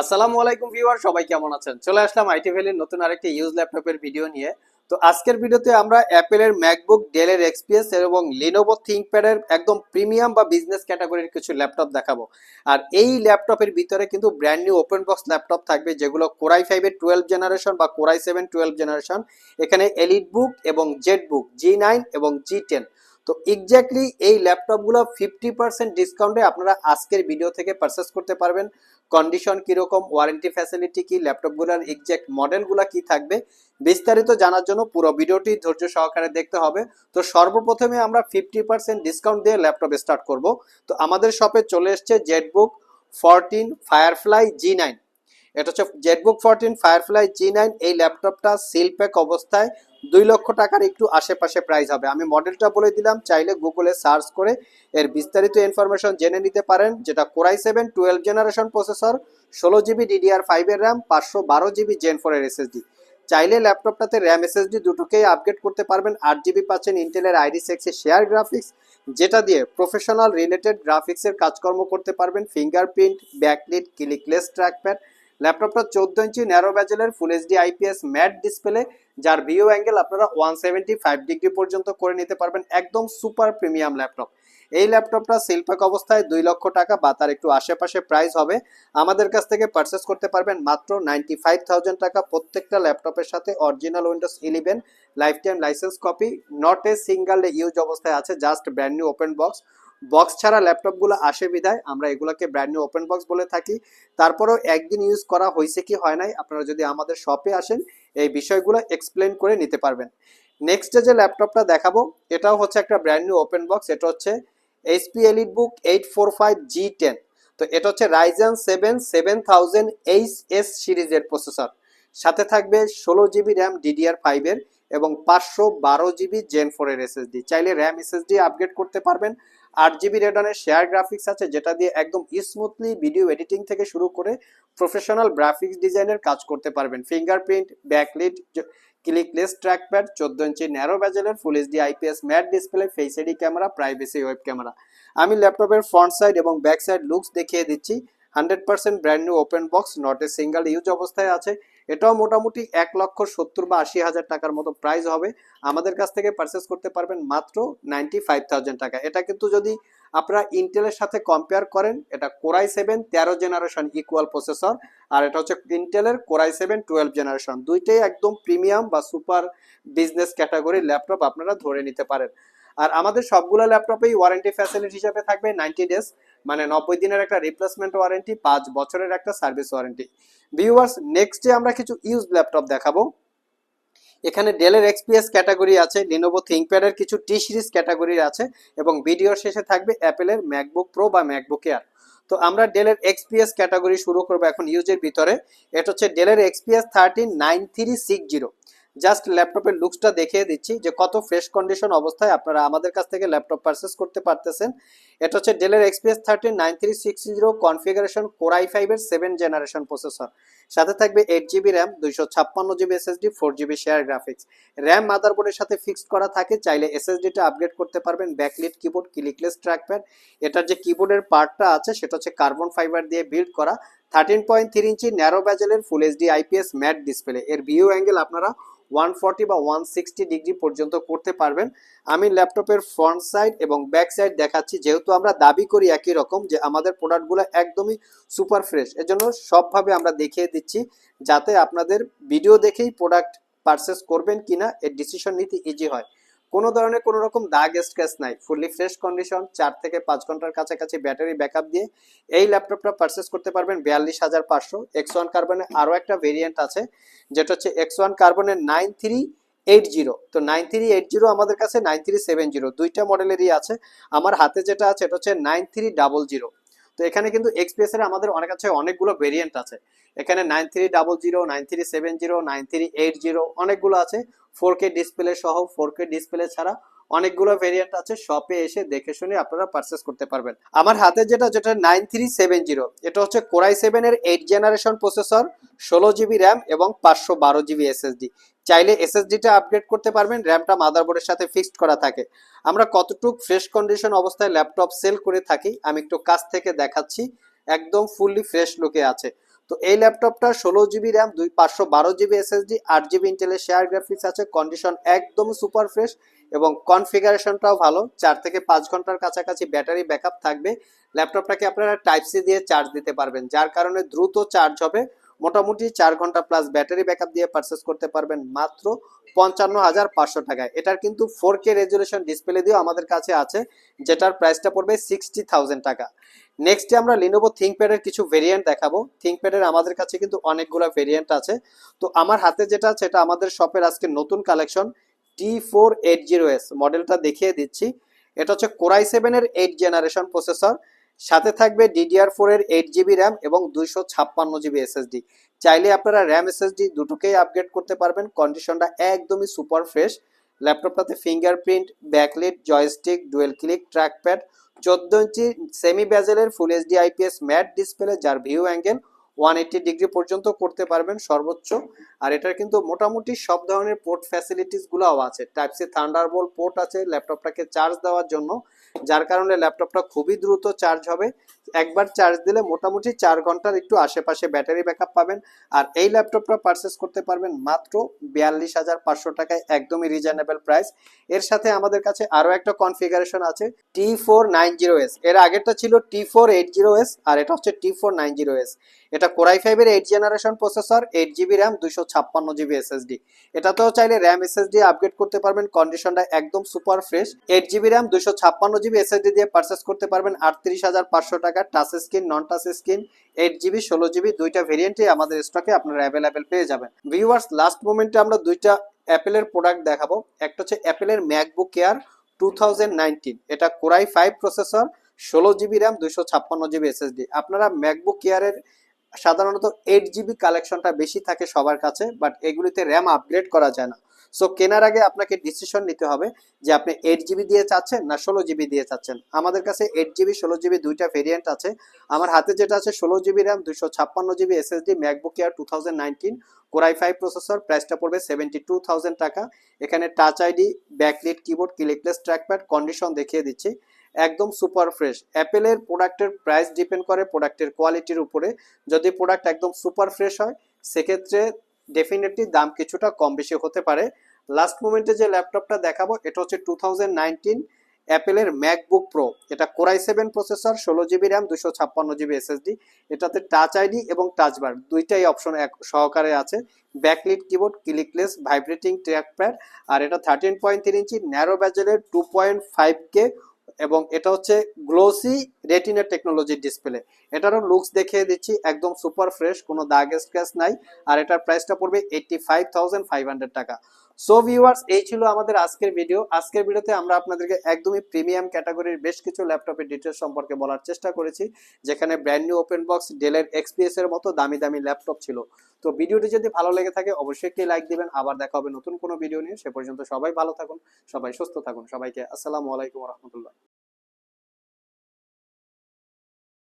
আসসালামু আলাইকুম ভিউয়ার, সবাই কেমন আছেন? চলে আসলাম আইটি ভ্যালির নতুন আরেকটি ইউজ ল্যাপটপের ভিডিও নিয়ে। তো আজকের ভিডিওতে আমরা অ্যাপেলের ম্যাকবুক, ডেলের এক্সপিএস এবং লিনোভো থিঙ্কপ্যাডের একদম প্রিমিয়াম বা বিজনেস ক্যাটাগরির কিছু ল্যাপটপ দেখাবো। আর এই ল্যাপটপের ভিতরে কিন্তু brand new open box laptop থাকবে, যেগুলো কোরাই ফাইভের টুয়েলভ জেনারেশন বা Core i seven twelve generation. এখানে এলিট বুক এবং জেড বুক, জি নাইন এবং জি টেন। তো এক্স্যাক্টলি এই ল্যাপটপগুলো ফিফটি পার্সেন্ট ডিসকাউন্টে আপনারা আজকের ভিডিও থেকে পারচেস করতে পারবেন। কন্ডিশন কীরকম ওয়ারেন্টি ফ্যাসিলিটি কি ল্যাপটপগুলোর এক্স্যাক্ট মডেলগুলো কি থাকবে, বিস্তারিত জানার জন্য পুরো ভিডিওটি ধৈর্য সহকারে দেখতে হবে। তো সর্বপ্রথমে আমরা ফিফটি পার্সেন্ট ডিসকাউন্ট দিয়ে ল্যাপটপ স্টার্ট করব। তো আমাদের শপে চলে এসছে ZBook fourteen Firefly G nine এটা হচ্ছে ZBook fourteen Firefly G nine এই ল্যাপটপটা সিল প্যাক অবস্থায় দুই লক্ষ টাকার একটু আশেপাশে প্রাইস হবে। আমি মডেলটা বলে দিলাম, চাইলে গুগলে সার্চ করে এর বিস্তারিত ইনফরমেশন জেনে নিতে পারেন, যেটা Core i seven twelve generation processor ষোলো জিবি ডিডিআর ফাইভের র্যাম পাঁচশো বারো জিবি জেন ফোরের এসএসডি চাইলে ল্যাপটপটাতে র্যাম এসএসডি দুটোকেই আপগ্রেড করতে পারবেন। আট জিবি পাচ্ছেন ইন্টেলের আইডি সেক্সে শেয়ার গ্রাফিক্স যেটা দিয়ে প্রফেশনাল রিলেটেড গ্রাফিক্সের কাজকর্ম করতে পারবেন। ফিঙ্গারপ্রিন্ট ব্যাকলিট ক্লিকলেস ট্র্যাকপ্যাড ল্যাপটপটা চোদ্দ ইঞ্চি narrow ব্যাজেলের full HD IPS matte display যার ভিউ অ্যাঙ্গেল আপনারা ওয়ান সেভেন্টি ফাইভ ডিগ্রি পর্যন্ত করে নিতে পারবেন একদম সুপার প্রিমিয়াম ল্যাপটপ। এই ল্যাপটপটা শিল্পক অবস্থায় দুই লক্ষ টাকা বা তার একটু আশেপাশে প্রাইস হবে। আমাদের কাছ থেকে পারচেস করতে পারবেন মাত্র নাইনটি ফাইভ থাউজেন্ড টাকা প্রত্যেকটা ল্যাপটপের সাথে original Windows eleven lifetime license copy not a single use অবস্থায় আছে just brand new open box box ছাড়া ল্যাপটপগুলো আসে বিধায় আমরা এগুলোকে ব্র্যান্ড নিউ ওপেন বক্স বলে থাকি। তারপরেও একদিন ইউজ করা হয়েছে কি হয় নাই, আপনারা যদি আমাদের শপে আসেন, এই বিষয়গুলো এক্সপ্লেন করে নিতে পারবেন। নেক্সট যে ল্যাপটপটা দেখাবো, এটাও হচ্ছে একটা ব্র্যান্ড নিউ ওপেন বক্স এটা হচ্ছে HP EliteBook eight four five G ten তো এটা হচ্ছে Ryzen seven seven thousand H S সিরিজের প্রসেসর সাথে থাকবে ষোলো জিবি র্যাম ডিডিআর ফাইভের এবং পাঁচশো বারো জিবি জেন ফোরের এসএসডি চাইলে র্যাম এসএসডি আপগ্রেড করতে পারবেন। আট জিবি রেডনের শেয়ার গ্রাফিক্স আছে, যেটা দিয়ে একদম স্মুথলি ভিডিও এডিটিং থেকে শুরু করে প্রফেশনাল গ্রাফিক্স ডিজাইনের কাজ করতে পারবেন। ফিঙ্গারপ্রিন্ট ব্যাকলিট ক্লিকলেস ট্র্যাকপ্যাড চোদ্দ ইঞ্চি narrow ব্যাজেলের full HD IPS matte display face ID camera privacy web camera আমি ল্যাপটপের ফ্রন্ট সাইড এবং ব্যাক সাইড লুকস দেখিয়ে দিচ্ছি। Hundred percent brand new open box not a single use অবস্থায় আছে। এটাও মোটামুটি এক লক্ষ সত্তর বা আশি হাজার টাকার মতো প্রাইস হবে। আমাদের কাছ থেকে পারচেস করতে পারবেন মাত্র নাইনটি ফাইভ টাকা। এটা কিন্তু যদি আপনারা ইন্টেলের সাথে কম্পেয়ার করেন, এটা কোরাই সেভেন তেরো জেনারেশন ইকুয়াল প্রসেসর আর এটা হচ্ছে ইন্টেলের কোরাই সেভেন টুয়েলভ জেনারেশন দুইটাই একদম প্রিমিয়াম বা সুপার বিজনেস ক্যাটাগরির ল্যাপটপ আপনারা ধরে নিতে পারেন। আর আমাদের সবগুলো ল্যাপটপেই ওয়ারেন্টি ফ্যাসিলিটি হিসাবে থাকবে নাইনটি ডেজ মানে নব্বই দিনের একটা রিপ্লেসমেন্ট ওয়ারেন্টি পাঁচ বছরের একটা সার্ভিস ওয়ারেন্টি ভিউয়ার্স নেক্সটে আমরা কিছু ইউজ ল্যাপটপ দেখাবো, এখানে ডেলের এক্সপিএস ক্যাটাগরি আছে লিনোভো থিঙ্কপ্যাডের কিছু টি সিরিজ ক্যাটাগরি আছে, এবং ভিডিওর শেষে থাকবে অ্যাপেলের ম্যাকবুক প্রো বা ম্যাকবুক এয়ার তো আমরা ডেলের এক্সপিএস ক্যাটাগরি শুরু করব এখন ইউজের ভিতরে। এটা হচ্ছে ডেলের XPS thirteen nine three six zero just ল্যাপটপের লুকসটা দেখিয়ে দিচ্ছি যে কত ফ্রেশ কন্ডিশন অবস্থায় আপনারা আমাদের কাছ থেকে ল্যাপটপ পারচেস করতে পারতেছেন। এটা হচ্ছে ডেলের XPS thirteen nine three six zero configuration Core i ফাইভের সেভেন জেনারেশন প্রসেসর সাথে থাকবে এইট জিবি র্যাম দুইশো ছাপ্পান্ন GB SSD four GB share graphics RAM মাদারবোর্ডের সাথে ফিক্সড করা থাকে, চাইলে এসএসডিটা আপগ্রেড করতে পারবেন ব্যাকলিট কিবোর্ড ক্লিকলেস ট্র্যাকপ্যাড এটার যে কিবোর্ডের পার্টটা আছে, সেটা হচ্ছে কার্বন ফাইবার দিয়ে বিল্ড করা। Thirteen point three inch narrow ব্যাজেলের full HD IPS matte display এর ভিউ অ্যাঙ্গেল আপনারা ওয়ান ফর্টি বা ওয়ান সিক্সটি ডিগ্রি পর্যন্ত করতে পারবেন। আমি ল্যাপটপের ফ্রন্ট সাইড এবং ব্যাক সাইড দেখাচ্ছি। যেহেতু আমরা দাবি করি একই রকম যে আমাদের প্রোডাক্টগুলো একদমই সুপার ফ্রেশ এজন্য সবভাবে আমরা দেখিয়ে দিচ্ছি যাতে আপনাদের ভিডিও দেখেই প্রোডাক্ট পারচেস করবেন কিনা, এর ডিসিশন নিতে ইজি হয়। কোনো ধরনের কোনো রকম দাগ স্ক্র্যাচ নাই। ফুললি ফ্রেশ কন্ডিশন চার থেকে পাঁচ ঘণ্টার কাছাকাছি ব্যাটারি ব্যাকআপ দিয়ে এই ল্যাপটপটা পারচেস করতে পারবেন বিয়াল্লিশ হাজার পাঁচশো। এক্স ওয়ান কার্বনের আরও একটা ভেরিয়েন্ট আছে, যেটা হচ্ছে এক্স ওয়ান কার্বনের নাইন থ্রি এইট জিরো তো নাইন থ্রি এইট জিরো আমাদের কাছে নাইন থ্রি সেভেন জিরো দুইটা মডেলেরই আছে। আমার হাতে যেটা আছে, এটা হচ্ছে নাইন থ্রি ডাবল জিরো তো এখানে কিন্তু এক্সপ্রেসের আমাদের অনেক আছে, অনেকগুলো ভেরিয়েন্ট আছে। এখানে nine three double zero nine three seven zero nine three eight zero অনেকগুলো আছে। ফোর কে ডিসপ্লে সহ ফোর কে ডিসপ্লে ছাড়া অনেকগুলো ভেরিয়েন্ট আছে শপে এসে দেখে শুনে আপনারা পারচেস করতে পারবেন। আমার হাতে যেটা যেটা নাইন থ্রি সেভেন জিরো এটা হচ্ছে কোরাই সেভেন এর এইট জেনারেশন প্রসেসর ষোলো জিবি র্যাম এবং পাঁচশো বারো জিবি এসএসডি চাইলে এসএসডিটা আপগ্রেড করতে পারবেন র্যামটা মাদারবোর্ডের সাথে ফিক্সড করা থাকে। আমরা কতটুক ফ্রেশ কন্ডিশন অবস্থায় ল্যাপটপ সেল করে থাকি, আমি একটু কাছ থেকে দেখাচ্ছি, একদম ফুললি ফ্রেশ লুকে আছে। তো এই ল্যাপটপটা ষোলো জিবি র্যাম, দুই, পাঁচশো বারো জিবি এসএসডি আট জিবি ইন্টেলের শেয়ার গ্রাফিক্স আছে। কন্ডিশন একদম সুপার ফ্রেশ এবং কনফিগারেশনটাও ভালো। চার থেকে পাঁচ ঘণ্টার কাছাকাছি ব্যাটারি ব্যাকআপ থাকবে। ল্যাপটপটাকে আপনারা টাইপ সি দিয়ে চার্জ দিতে পারবেন, যার কারণে দ্রুত চার্জ হবে। মোটামুটি চার ঘণ্টা প্লাস ব্যাটারি ব্যাকআপ দিয়ে পারচেস করতে পারবেন মাত্র পঞ্চান্ন হাজার পাঁচশো টাকায়। এটার কিন্তু ফোর কে রেজুলেশন ডিসপ্লে দিয়েও আমাদের কাছে আছে, যেটার প্রাইসটা পড়বে সিক্সটি থাউজেন্ড টাকা। নেক্সটে আমরা লিনোভো থিঙ্কপ্যাডের কিছু ভেরিয়েন্ট দেখাবো। থিঙ্কপ্যাডের আমাদের কাছে কিন্তু অনেকগুলো ভেরিয়েন্ট আছে। তো আমার হাতে যেটা আছে, এটা আমাদের শপের আজকে নতুন collection T four eight zero S মডেলটা দেখিয়ে দিচ্ছি। এটা হচ্ছে কোরাই সেভেনের এইট জেনারেশন প্রসেসর সাথে থাকবে ডিডিআর ফোর এর এইট জিবি র্যাম এবং দুইশো ছাপ্পান্ন জিবি এসএসডি চাইলে আপনারা র্যাম এসএসডি দুটোকেই আপগ্রেড করতে পারবেন কন্ডিশনটা একদমই super fresh ল্যাপটপটাতে fingerprint backlit joystick dual click trackpad চোদ্দ ইঞ্চি semi ব্যাজেলের full HD IPS matte display যার view angle one eighty degree পর্যন্ত করতে পারবেন সর্বোচ্চ। আর এটার কিন্তু মোটামুটি সব ধরনের পোর্ট ফ্যাসিলিটিস গুলাও আছে। টাইপ সি থান্ডারবোল পোর্ট আছে ল্যাপটপটাকে চার্জ দেওয়ার জন্য। যার কারণে ল্যাপটপটা খুবই দ্রুত চার্জ হবে। একবার চার্জ দিলে মোটামুটি চার ঘণ্টার একটু আশেপাশে ব্যাটারি ব্যাকআপ পাবেন। আর এই ল্যাপটপটা পারচেস করতে পারবেন মাত্র বিয়াল্লিশ হাজার পাঁচশো টাকায়, একদমই রিজনেবল প্রাইস এর সাথে আমাদের কাছে আরও একটা কনফিগারেশন আছে T four nine zero S এর আগেরটা ছিল T four eight zero S আর এটা হচ্ছে T four nine zero S এটা কোরাই ফাইভের eight generation processor eight GB RAM দুইশো ছাপ্পান্ন জিবি এসএসডি এটাতেও চাইলে র্যাম এসএসডি আপগ্রেড করতে পারবেন কন্ডিশনটা একদম super fresh eight GB RAM দুশো ছাপ্পান্ন জিবি এসএসডি দিয়ে পারচেস করতে পারবেন, আটত্রিশ হাজার পাঁচশো টাকা। Touch screen non touch screen eight GB ষোলো জিবি দুইটা ভেরিয়েন্টে আমাদের স্টকে আপনারা অ্যাভেলেবেল পেয়ে যাবেন। ভিউয়ার্স লাস্ট মোমেন্টে আমরা দুইটা অ্যাপেলের প্রোডাক্ট দেখাবো। একটা হচ্ছে অ্যাপেলের ম্যাকবুক এয়ার টু এটা কোরাই ফাইভ প্রসেসর ষোলো জিবি র্যাম দুইশো ছাপ্পান্ন জিবি এসএসডি আপনারা ম্যাকবুক এয়ারের সাধারণত এইট জিবি কালেকশনটা বেশি থাকে সবার কাছে বাট এগুলিতে র্যাম আপগ্রেড করা যায় না। সো কেনার আগে আপনাকে ডিসিশন নিতে হবে যে আপনি এইট জিবি দিয়ে চাচ্ছেন না ষোলো জিবি দিয়ে চাচ্ছেন। আমাদের কাছে এইট জিবি ষোলো জিবি দুইটা ভেরিয়েন্ট আছে। আমার হাতে যেটা আছে, ষোলো জিবি র্যাম দুশো ছাপ্পান্ন GB SSD MacBook Air two thousand nineteen Core i five processor প্রাইসটা পড়বে সেভেন্টি টু থাউজেন্ড টাকা। এখানে touch ID backlit keyboard clickless trackpad condition দেখিয়ে দিচ্ছি। একদম সুপার ফ্রেশ অ্যাপেলের প্রোডাক্টের প্রাইস ডিপেন্ড করে প্রোডাক্টের কোয়ালিটির উপরে। যদি প্রোডাক্ট একদম সুপার ফ্রেশ হয়, সেক্ষেত্রে ডেফিনেটলি দাম কিছুটা কম বেশি হতে পারে। লাস্ট মোমেন্টে যে ল্যাপটপটা দেখাবো, এটা হচ্ছে টু থাউজেন্ড নাইনটিন অ্যাপেলের ম্যাকবুক প্রো এটা কোরাই সেভেন প্রসেসর ষোলো জিবি র্যাম দুশো ছাপ্পান্ন জিবি এসএসডি এটাতে টাচ আইডি এবং টাচ বার দুইটাই অপশন এক সহকারে আছে। Backlit keyboard clickless vibrating trackpad আর এটা thirteen point three inch narrow ব্যাজেলের two point five K এবং এটা হচ্ছে গ্লোসি রেটিনা টেকনোলজির ডিসপ্লে। এটারও লুকস দেখিয়ে দিচ্ছি, একদম সুপার ফ্রেশ কোনো দাগ স্ক্র্যাচ নাই। আর এটার প্রাইসটা পড়বে eighty five thousand five hundred টাকা। সো ভিউয়ার্স এই ছিল আমাদের আজকের ভিডিও আজকের ভিডিওতে আমরা আপনাদেরকে একদমই প্রিমিয়াম ক্যাটাগরির বেশ কিছু ল্যাপটপের ডিটেলস সম্পর্কে বলার চেষ্টা করেছি, যেখানে ব্র্যান্ড নিউ ওপেন বক্স ডেলের এক্সপিএস এর মতো দামি দামি ল্যাপটপ ছিল। তো ভিডিওটি যদি ভালো লেগে থাকে, অবশ্যই একটি লাইক দিবেন। আবার দেখা হবে নতুন কোনো ভিডিও নিয়ে। সে পর্যন্ত সবাই ভালো থাকুন, সবাই সুস্থ থাকুন। সবাইকে আসসালামু আলাইকুম রহমতুল্লাহ।